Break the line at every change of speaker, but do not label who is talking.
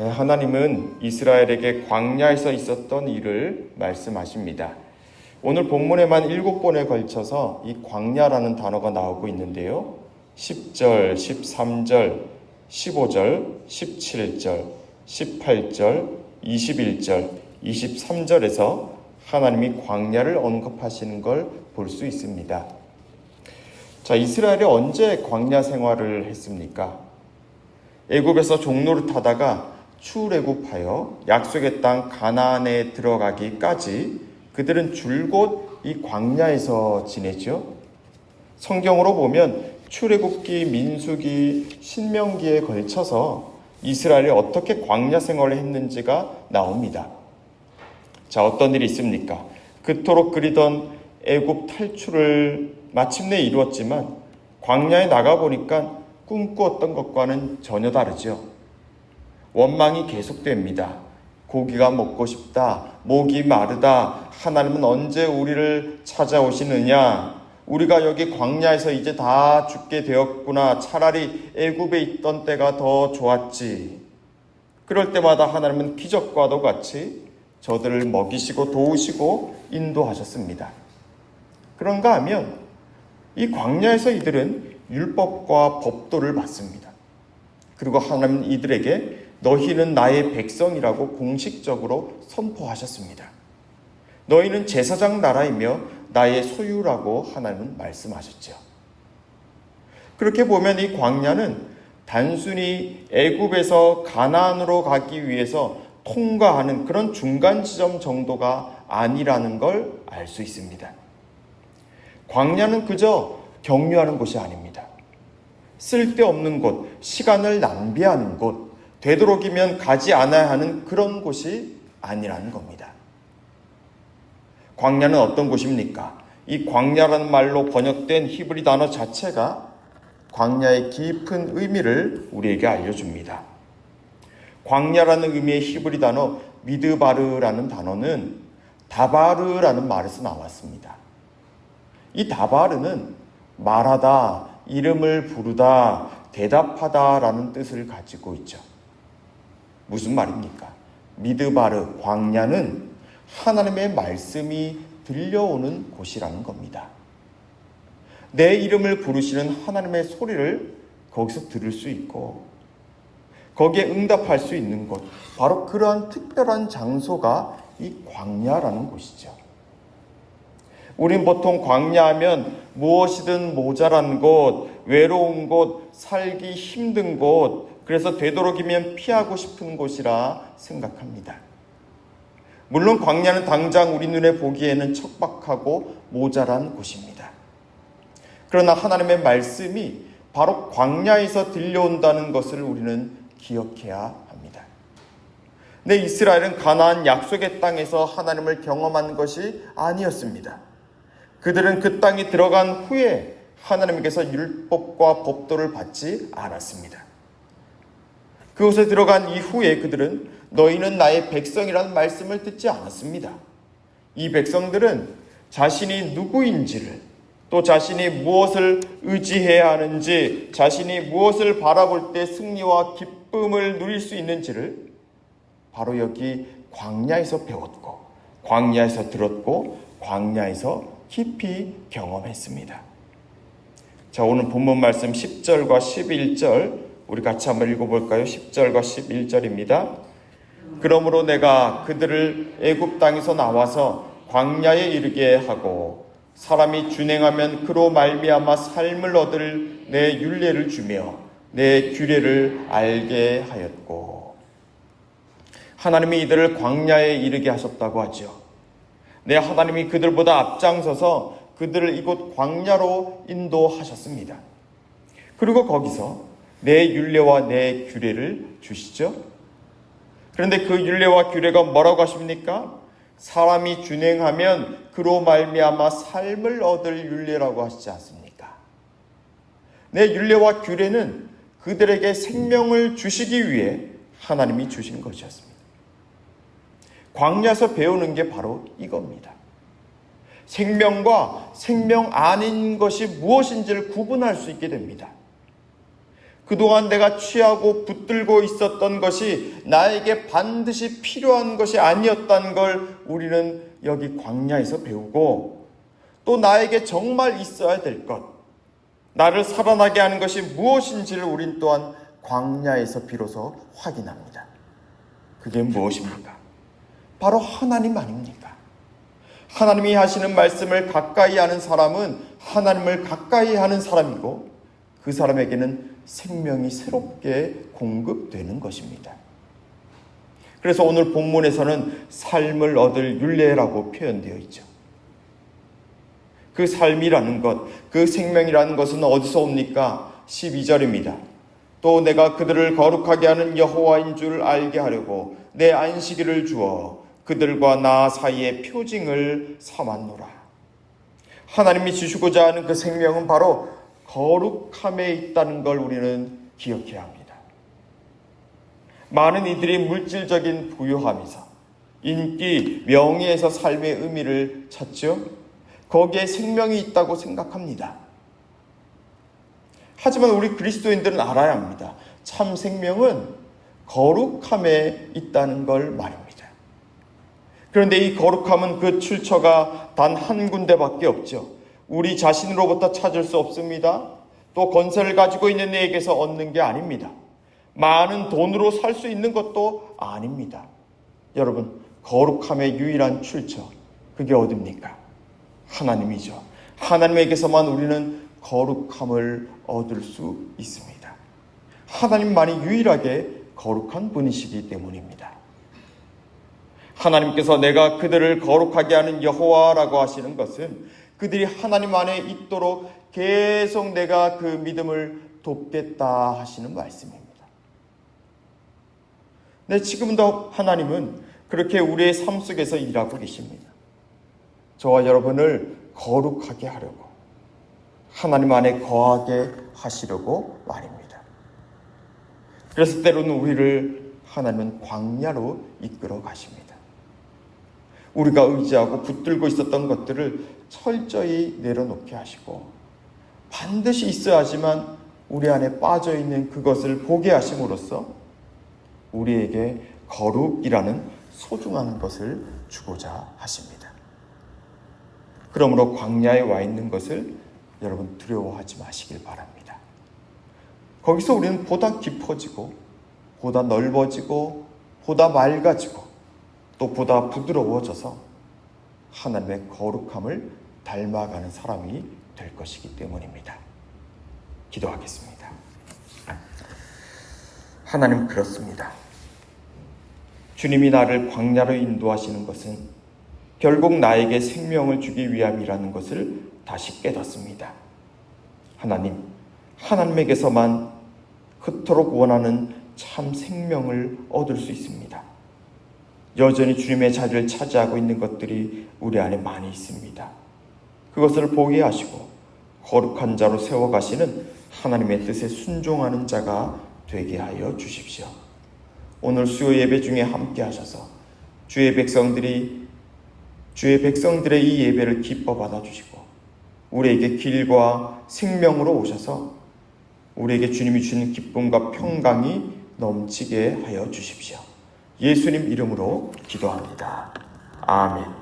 예, 하나님은 이스라엘에게 광야에서 있었던 일을 말씀하십니다. 오늘 본문에만 일곱 번에 걸쳐서 이 광야라는 단어가 나오고 있는데요. 10절, 13절, 15절, 17절, 18절, 21절, 23절에서 하나님이 광야를 언급하시는 걸 볼 수 있습니다. 자, 이스라엘이 언제 광야 생활을 했습니까? 애굽에서 종로를 타다가 출애굽하여 약속의 땅 가나안에 들어가기까지 그들은 줄곧 이 광야에서 지내죠. 성경으로 보면 출애굽기, 민수기, 신명기에 걸쳐서 이스라엘이 어떻게 광야 생활을 했는지가 나옵니다. 자, 어떤 일이 있습니까? 그토록 그리던 애굽 탈출을 마침내 이루었지만 광야에 나가 보니까 꿈꾸었던 것과는 전혀 다르죠. 원망이 계속됩니다. 고기가 먹고 싶다. 목이 마르다. 하나님은 언제 우리를 찾아오시느냐? 우리가 여기 광야에서 이제 다 죽게 되었구나. 차라리 애굽에 있던 때가 더 좋았지. 그럴 때마다 하나님은 기적과도 같이 저들을 먹이시고 도우시고 인도하셨습니다. 그런가 하면 이 광야에서 이들은 율법과 법도를 받습니다. 그리고 하나님은 이들에게 너희는 나의 백성이라고 공식적으로 선포하셨습니다. 너희는 제사장 나라이며 나의 소유라고 하나님은 말씀하셨죠. 그렇게 보면 이 광야는 단순히 애굽에서 가나안으로 가기 위해서 통과하는 그런 중간 지점 정도가 아니라는 걸 알 수 있습니다. 광야는 그저 격려하는 곳이 아닙니다. 쓸데없는 곳, 시간을 낭비하는 곳, 되도록이면 가지 않아야 하는 그런 곳이 아니라는 겁니다. 광야는 어떤 곳입니까? 이 광야라는 말로 번역된 히브리 단어 자체가 광야의 깊은 의미를 우리에게 알려줍니다. 광야라는 의미의 히브리 단어 미드바르라는 단어는 다바르라는 말에서 나왔습니다. 이 다바르는 말하다, 이름을 부르다, 대답하다라는 뜻을 가지고 있죠. 무슨 말입니까? 미드바르, 광야는 하나님의 말씀이 들려오는 곳이라는 겁니다. 내 이름을 부르시는 하나님의 소리를 거기서 들을 수 있고, 거기에 응답할 수 있는 곳, 바로 그러한 특별한 장소가 이 광야라는 곳이죠. 우린 보통 광야하면 무엇이든 모자란 곳, 외로운 곳, 살기 힘든 곳, 그래서 되도록이면 피하고 싶은 곳이라 생각합니다. 물론 광야는 당장 우리 눈에 보기에는 척박하고 모자란 곳입니다. 그러나 하나님의 말씀이 바로 광야에서 들려온다는 것을 우리는 기억해야 합니다. 내 이스라엘은 가나안 약속의 땅에서 하나님을 경험한 것이 아니었습니다. 그들은 그 땅에 들어간 후에 하나님께서 율법과 법도를 받지 않았습니다. 그곳에 들어간 이후에 그들은 너희는 나의 백성이라는 말씀을 듣지 않았습니다. 이 백성들은 자신이 누구인지를 또 자신이 무엇을 의지해야 하는지 자신이 무엇을 바라볼 때 승리와 기쁨을 누릴 수 있는지를 바로 여기 광야에서 배웠고 광야에서 들었고 광야에서 깊이 경험했습니다. 자, 오늘 본문 말씀 10절과 11절 우리 같이 한번 읽어볼까요? 10절과 11절입니다. 그러므로 내가 그들을 애굽 땅에서 나와서 광야에 이르게 하고 사람이 준행하면 그로 말미암아 삶을 얻을 내 율례를 주며 내 규례를 알게 하였고 하나님이 이들을 광야에 이르게 하셨다고 하죠. 내 하나님이 그들보다 앞장서서 그들을 이곳 광야로 인도하셨습니다. 그리고 거기서 내 율례와 내 규례를 주시죠. 그런데 그 율례와 규례가 뭐라고 하십니까? 사람이 준행하면 그로 말미암아 삶을 얻을 율례라고 하시지 않습니까? 내 율례와 규례는 그들에게 생명을 주시기 위해 하나님이 주신 것이었습니다. 광야에서 배우는 게 바로 이겁니다. 생명과 생명 아닌 것이 무엇인지를 구분할 수 있게 됩니다. 그동안 내가 취하고 붙들고 있었던 것이 나에게 반드시 필요한 것이 아니었다는 걸 우리는 여기 광야에서 배우고 또 나에게 정말 있어야 될 것, 나를 살아나게 하는 것이 무엇인지를 우린 또한 광야에서 비로소 확인합니다. 그게 무엇입니까? 바로 하나님 아닙니까? 하나님이 하시는 말씀을 가까이 하는 사람은 하나님을 가까이 하는 사람이고 그 사람에게는 생명이 새롭게 공급되는 것입니다. 그래서 오늘 본문에서는 삶을 얻을 윤례라고 표현되어 있죠. 그 삶이라는 것, 그 생명이라는 것은 어디서 옵니까? 12절입니다. 또 내가 그들을 거룩하게 하는 여호와인 줄 알게 하려고 내 안식일을 주어 그들과 나 사이의 표징을 삼았노라. 하나님이 주시고자 하는 그 생명은 바로 거룩함에 있다는 걸 우리는 기억해야 합니다. 많은 이들이 물질적인 부유함에서 인기, 명예에서 삶의 의미를 찾죠. 거기에 생명이 있다고 생각합니다. 하지만 우리 그리스도인들은 알아야 합니다. 참 생명은 거룩함에 있다는 걸 말입니다. 그런데 이 거룩함은 그 출처가 단 한 군데밖에 없죠. 우리 자신으로부터 찾을 수 없습니다. 또 건설을 가지고 있는 이에게서 얻는 게 아닙니다. 많은 돈으로 살 수 있는 것도 아닙니다. 여러분, 거룩함의 유일한 출처, 그게 어딥니까? 하나님이죠. 하나님에게서만 우리는 거룩함을 얻을 수 있습니다. 하나님만이 유일하게 거룩한 분이시기 때문입니다. 하나님께서 내가 그들을 거룩하게 하는 여호와라고 하시는 것은 그들이 하나님 안에 있도록 계속 내가 그 믿음을 돕겠다 하시는 말씀입니다. 네, 지금도 하나님은 그렇게 우리의 삶 속에서 일하고 계십니다. 저와 여러분을 거룩하게 하려고 하나님 안에 거하게 하시려고 말입니다. 그래서 때로는 우리를 하나님은 광야로 이끌어 가십니다. 우리가 의지하고 붙들고 있었던 것들을 철저히 내려놓게 하시고 반드시 있어야 하지만 우리 안에 빠져 있는 그것을 보게 하심으로써 우리에게 거룩이라는 소중한 것을 주고자 하십니다. 그러므로 광야에 와 있는 것을 여러분 두려워하지 마시길 바랍니다. 거기서 우리는 보다 깊어지고, 보다 넓어지고, 보다 맑아지고, 또 보다 부드러워져서 하나님의 거룩함을 닮아가는 사람이 될 것이기 때문입니다. 기도하겠습니다. 하나님 그렇습니다. 주님이 나를 광야로 인도하시는 것은 결국 나에게 생명을 주기 위함이라는 것을 다시 깨닫습니다. 하나님, 하나님에게서만 그토록 원하는 참 생명을 얻을 수 있습니다. 여전히 주님의 자리를 차지하고 있는 것들이 우리 안에 많이 있습니다. 그것을 보게 하시고 거룩한 자로 세워 가시는 하나님의 뜻에 순종하는 자가 되게 하여 주십시오. 오늘 수요 예배 중에 함께 하셔서 주의 백성들이 주의 백성들의 이 예배를 기뻐 받아 주시고 우리에게 길과 생명으로 오셔서 우리에게 주님이 주는 기쁨과 평강이 넘치게 하여 주십시오. 예수님 이름으로 기도합니다. 아멘.